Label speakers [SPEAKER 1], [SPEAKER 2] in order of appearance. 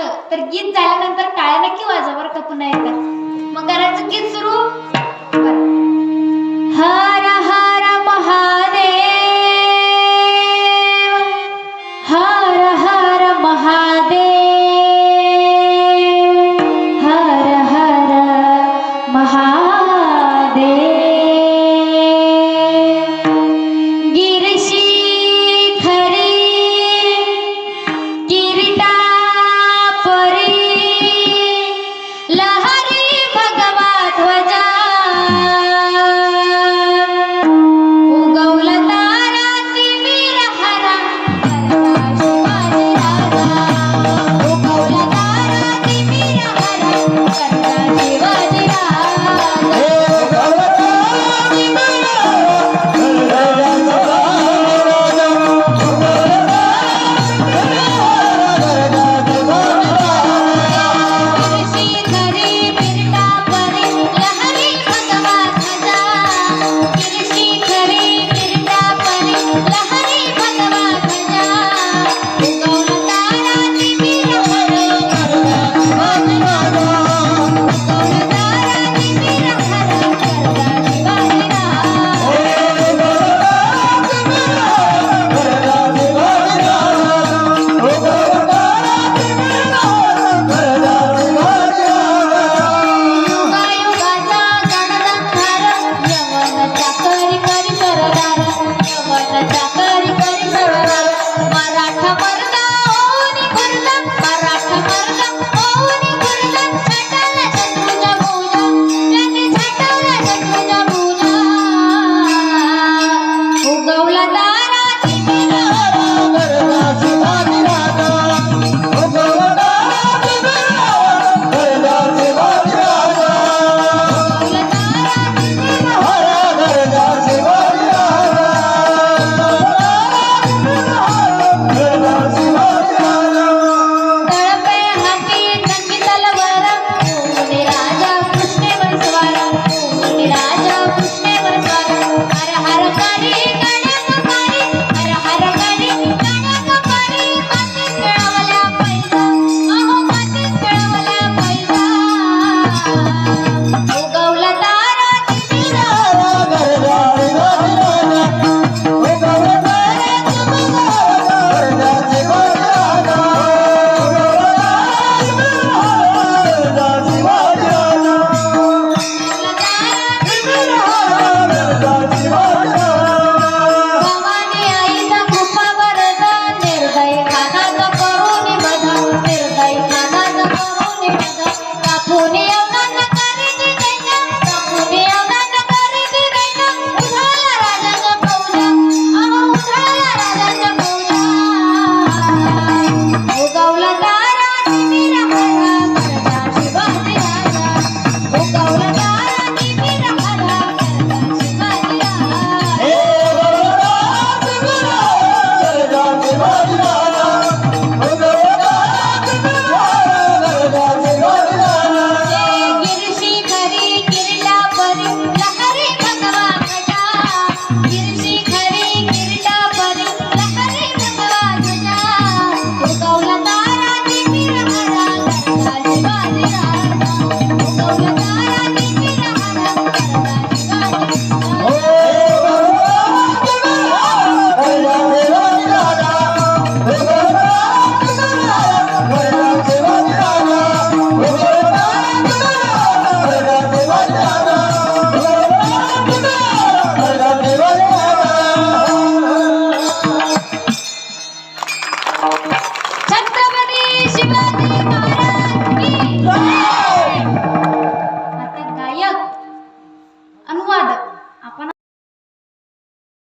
[SPEAKER 1] असलं तर गीत झाल्यानंतर टाळ्या नक्की वाजवा बरं का पुन्हा एकदा. मग करायचं गीत सुरू. बरं.